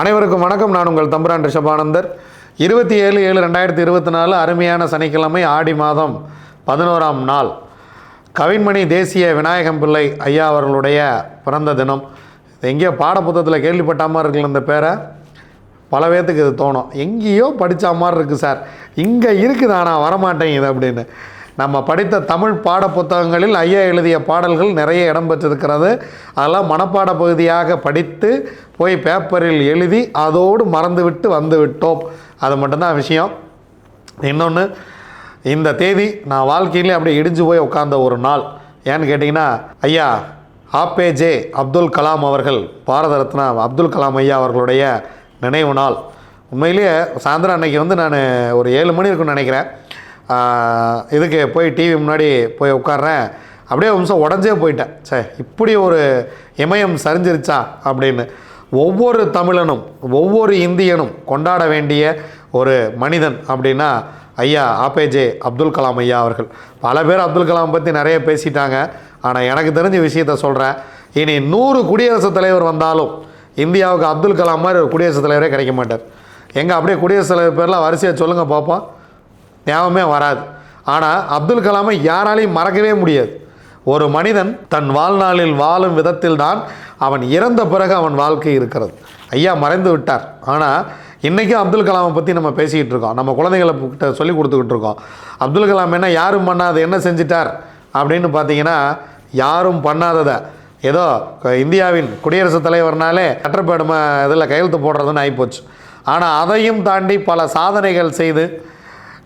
அனைவருக்கும் வணக்கம். நான் உங்கள் தம்புரான் ரிஷபானந்தர். இருபத்தி ஏழு ஏழு ரெண்டாயிரத்தி இருபத்தி நாலு அருமையான சனிக்கிழமை ஆடி மாதம் பதினோராம் நாள். கவின்மணி தேசிய விநாயகம் பிள்ளை ஐயா அவர்களுடைய பிறந்த தினம். இது எங்கேயோ பாடப்புத்தகத்தில் கேள்விப்பட்ட மாதிரி இருக்குல்ல இந்த பேரை. பல பேர்த்துக்கு இது தோணும். எங்கேயோ படித்த மாதிரி இருக்குது சார். இங்கே இருக்குது? ஆனால் வரமாட்டேங்குது அப்படின்னு. நம்ம படித்த தமிழ் பாட புத்தகங்களில் ஐயா எழுதிய பாடல்கள் நிறைய இடம் பெற்றிருக்கிறது. அதெல்லாம் மனப்பாட பகுதியாக படித்து போய் பேப்பரில் எழுதி அதோடு மறந்துவிட்டு வந்து விட்டோம். அது மட்டும்தான் விஷயம். இன்னொன்று இந்த தேதி நான் வாழ்க்கையிலே அப்படியே இடிஞ்சு போய் உட்கார்ந்த ஒரு நாள். ஏன்னு கேட்டிங்கன்னா ஐயா ஆப்பேஜே அப்துல் கலாம் அவர்கள் பாரத ரத்னா அப்துல் கலாம் ஐயா அவர்களுடைய நினைவு நாள். உண்மையிலேயே சாயந்தரம் அன்னைக்கு வந்து நான் ஒரு ஏழு மணி இருக்குன்னு நினைக்கிறேன். இதுக்கு போய் டிவி முன்னாடி போய் உட்கார்றேன். அப்படியே வம்சம் நிமிஷம் உடஞ்சே போயிட்டேன். சே இப்படி ஒரு இமயம் சரிஞ்சிருச்சா அப்படின்னு. ஒவ்வொரு தமிழனும் ஒவ்வொரு இந்தியனும் கொண்டாட வேண்டிய ஒரு மனிதன் அப்படின்னா ஐயா ஆபேஜே அப்துல் கலாம் ஐயா அவர்கள். பல பேர் அப்துல் கலாம் பற்றி நிறைய பேசிட்டாங்க. ஆனால் எனக்கு தெரிஞ்ச விஷயத்த சொல்கிறேன் இனி நூறு குடியரசுத் தலைவர் வந்தாலும் இந்தியாவுக்கு அப்துல் கலாம் மாதிரி ஒரு குடியரசுத் தலைவரே கிடைக்க மாட்டார். எங்கே அப்படியே குடியரசுத் தலைவர் பேரில் வரிசையை சொல்லுங்கள் பார்ப்போம் ஞாபகமே வராது. ஆனால் அப்துல் கலாமை யாராலையும் மறக்கவே முடியாது. ஒரு மனிதன் தன் வாழ்நாளில் வாழும் விதத்தில்தான் அவன் இறந்த பிறகு அவன் வாழ்க்கை இருக்கிறது. ஐயா மறைந்து விட்டார். ஆனால் இன்றைக்கும் அப்துல் கலாமை பற்றி நம்ம பேசிக்கிட்டு இருக்கோம். நம்ம குழந்தைகளை கிட்ட சொல்லி கொடுத்துக்கிட்டு இருக்கோம். அப்துல் கலாம் என்ன யாரும் பண்ணாத என்ன செஞ்சிட்டார் அப்படின்னு பார்த்தீங்கன்னா யாரும் பண்ணாததை. ஏதோ இந்தியாவின் குடியரசுத் தலைவர்னாலே கட்டப்பேடு இதில் கையெழுத்து போடுறதுன்னு ஆகிப்போச்சு ஆனால் அதையும் தாண்டி பல சாதனைகள் செய்து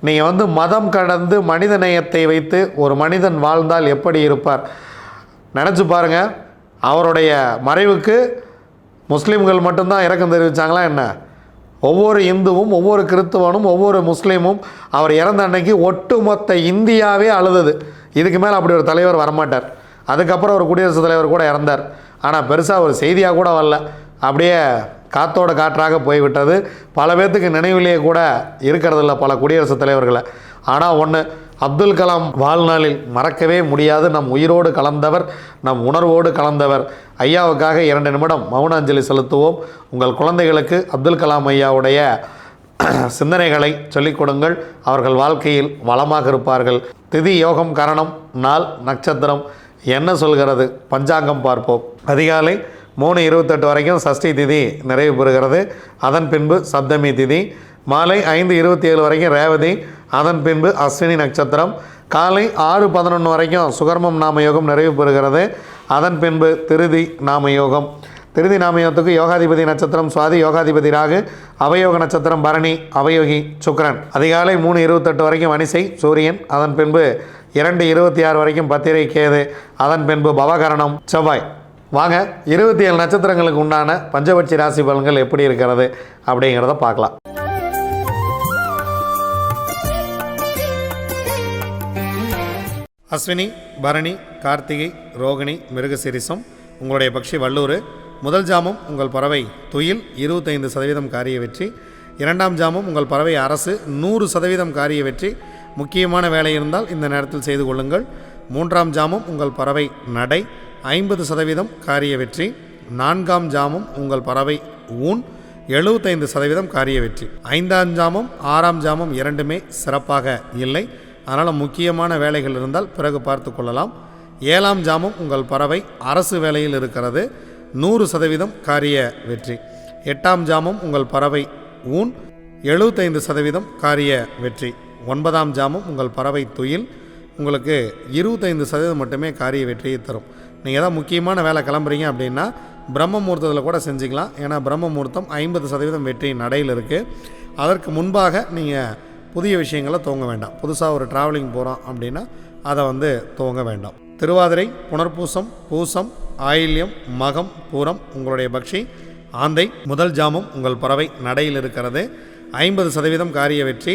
நீங்கள் வந்து மதம் கடந்து மனித நேயத்தை வைத்து ஒரு மனிதன் வாழ்ந்தால் எப்படி இருப்பார்? நினச்சி பாருங்கள் அவருடைய மறைவுக்கு முஸ்லீம்கள் மட்டும்தான் இறக்கம் தெரிவித்தாங்களா என்ன? ஒவ்வொரு இந்துவும் ஒவ்வொரு கிறித்துவனும் ஒவ்வொரு முஸ்லீமும் அவர் இறந்த அன்னைக்கு ஒட்டுமொத்த இந்தியாவே அழுதது. இதுக்கு மேலே அப்படி ஒரு தலைவர் வரமாட்டார். அதுக்கப்புறம் ஒரு குடியரசுத் தலைவர் கூட இறந்தார். ஆனால் பெருசாக ஒரு செய்தியாக கூட வரல. அப்படியே காத்தோட காற்றாக போய்விட்டது. பல பேர்த்துக்கு நினைவிலேயே கூட இருக்கிறதில்ல பல குடியரசுத் தலைவர்களை. ஆனால் ஒன்று அப்துல் கலாம் வாழ்நாளில் மறக்கவே முடியாது. நம் உயிரோடு கலந்தவர் நம் உணர்வோடு கலந்தவர். ஐயாவுக்காக இரண்டு நிமிடம் மௌன அஞ்சலி செலுத்துவோம். உங்கள் குழந்தைகளுக்கு அப்துல் கலாம் ஐயாவுடைய சிந்தனைகளை சொல்லிக் கொடுங்கள். அவர்கள் வாழ்க்கையில் வளமாக இருப்பார்கள். திதி யோகம் கரணம் நாள் நட்சத்திரம். என்ன சொல்கிறது? பஞ்சாங்கம் பார்ப்போம். அதிகாலை மூணு இருபத்தெட்டு வரைக்கும் சஷ்டி திதி நிறைவு பெறுகிறது. அதன் பின்பு சப்தமி திதி. மாலை ஐந்து இருபத்தி ஏழு வரைக்கும் ரேவதி. அதன் பின்பு அஸ்வினி நட்சத்திரம். காலை ஆறு பதினொன்று வரைக்கும் சுகர்மம் நாம யோகம் நிறைவு பெறுகிறது. அதன் பின்பு திருதி நாம யோகம் திருதி நாமயோகத்துக்கு யோகாதிபதி நட்சத்திரம் சுவாதி யோகாதிபதி ராகு அவயோக நட்சத்திரம் பரணி அவயோகி சுக்கரன். அதிகாலை மூணு இருபத்தெட்டு வரைக்கும் வனிசை சூரியன். அதன் பின்பு இரண்டு இருபத்தி ஆறு வரைக்கும் பத்திரை கேது. அதன் பின்பு பவகரணம் செவ்வாய். வாங்க இருபத்தி ஏழு நட்சத்திரங்களுக்கு உண்டான பஞ்சபட்சி ராசி பலன்கள் எப்படி இருக்கிறது அப்படிங்கிறத பார்க்கலாம். அஸ்வினி பரணி கார்த்திகை ரோகிணி மிருகசிரிசம் உங்களுடைய பக்ஷி வல்லூர். முதல் ஜாமம் உங்கள் பறவை துயில் இருபத்தைந்து சதவீதம் காரிய வெற்றி. இரண்டாம் ஜாமம் உங்கள் பறவை அரசு நூறு சதவீதம் காரிய வெற்றி. முக்கியமான வேலை இருந்தால் இந்த நேரத்தில் செய்து கொள்ளுங்கள். மூன்றாம் ஜாமம் உங்கள் பறவை நடை. ஐம்பது சதவீதம் காரிய வெற்றி நான்காம் ஜாமம் உங்கள் பறவை ஊன் எழுபத்தைந்து சதவீதம் காரிய வெற்றி. ஐந்தாம் ஜாமம் ஆறாம் ஜாமம் இரண்டுமே சிறப்பாக இல்லை. அதனால் முக்கியமான வேலைகள் இருந்தால் பிறகு பார்த்து கொள்ளலாம். ஏழாம் ஜாமம் உங்கள் பறவை அரசு வேலையில் இருக்கிறது நூறு சதவீதம் காரிய வெற்றி. எட்டாம் ஜாமம் உங்கள் பறவை ஊன் எழுபத்தைந்து சதவீதம் காரிய வெற்றி. ஒன்பதாம் ஜாமம் உங்கள் பறவை துயில் உங்களுக்கு இருபத்தைந்து சதவீதம் மட்டுமே காரிய வெற்றியை தரும். நீங்கள் ஏதாவது முக்கியமான வேலை கிளம்புறீங்க அப்படின்னா பிரம்ம முகூர்த்தத்தில் கூட செஞ்சுக்கலாம். ஏன்னா பிரம்ம முகூர்த்தம் ஐம்பது சதவீதம் வெற்றி நடையில் இருக்குது அதற்கு முன்பாக நீங்கள் புதிய விஷயங்களை துவங்க வேண்டாம். புதுசாக ஒரு ட்ராவலிங் போகிறோம் அப்படின்னா அதை வந்து துவங்க வேண்டாம். திருவாதிரை புனர்பூசம் பூசம் ஆயில்யம் மகம் பூரம் உங்களுடைய பக்ஷி ஆந்தை முதல் ஜாமம் உங்கள் பறவை நடையில் இருக்கிறது. ஐம்பது சதவீதம் காரிய வெற்றி.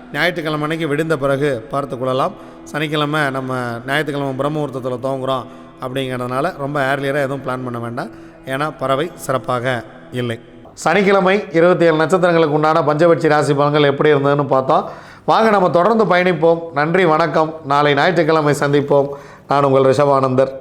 ஞாயிற்றுக்கிழமை அன்னைக்கு விடுந்த பிறகு பார்த்து கொள்ளலாம். சனிக்கிழமை நம்ம ஞாயிற்றுக்கிழமை பிரம்மமுகூர்த்தத்தில் தோங்குகிறோம் துவங்குறோம் அப்படிங்கிறதுனால ரொம்ப ஏர்லியராக எதுவும் பிளான் பண்ண வேண்டாம். ஏன்னா பறவை சிறப்பாக இல்லை. சனிக்கிழமை இருபத்தி ஏழு நட்சத்திரங்களுக்கு உண்டான பஞ்சபட்சி ராசி பலன்கள் எப்படி இருந்ததுன்னு பார்த்தோம். வாங்க நம்ம தொடர்ந்து பயணிப்போம். நன்றி வணக்கம். நாளை ஞாயிற்றுக்கிழமை சந்திப்போம். நான் உங்கள் ரிஷபானந்தர்.